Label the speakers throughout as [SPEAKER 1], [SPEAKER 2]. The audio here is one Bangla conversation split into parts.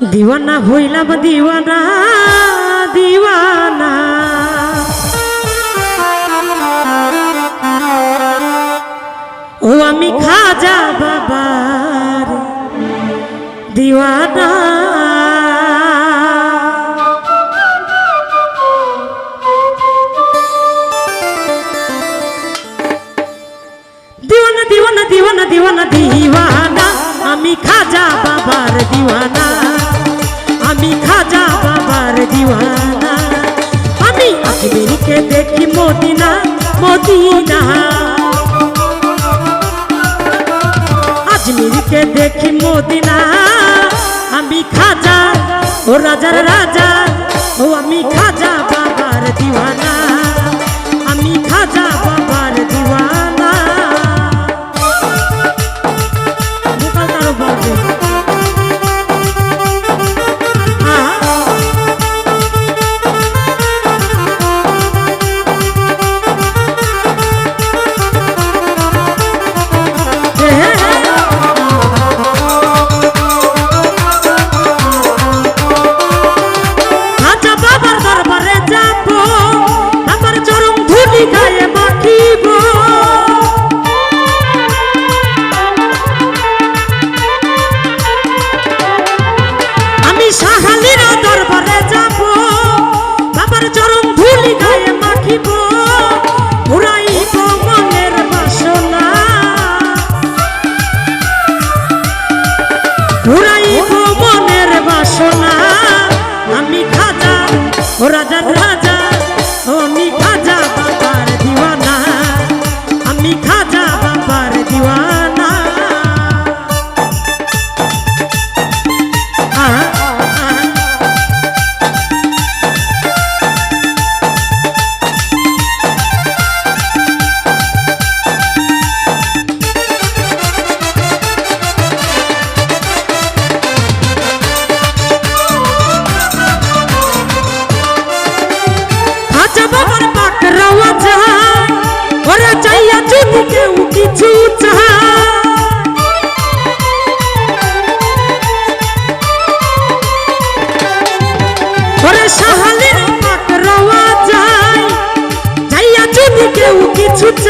[SPEAKER 1] দিওয়ানা হইলাম দিওয়ানা দিওয়ানা। ও আমি খাজা বাবার দিওয়ানা। দিওয়ানা দিওয়ানা দিওয়ানা দিওয়ানা আমি খাজা বাবার দিওয়ানা। দিওয়ানা আমি আজমেরিকে দেখি মদিনা মদিনা। আজমিরকে দেখি মদিনা। আমি খাজা, ও রাজার রাজা, ও আমি রাজার পাক রাওয়া যায় ওরে চাইয়া যদি কেউ কিছু চায়। ওরে সাহালির চায়।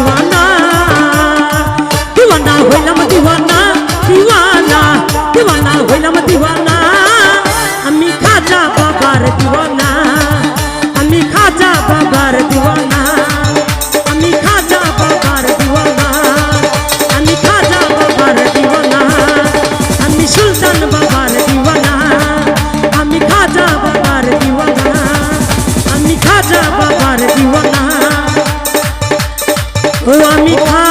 [SPEAKER 1] দিওয়ানা দিওয়ানা হইলাম দিওয়ানা দিওয়ানা দিওয়ানা হইলাম দিওয়ানা। আমি খাজা ও আমি খা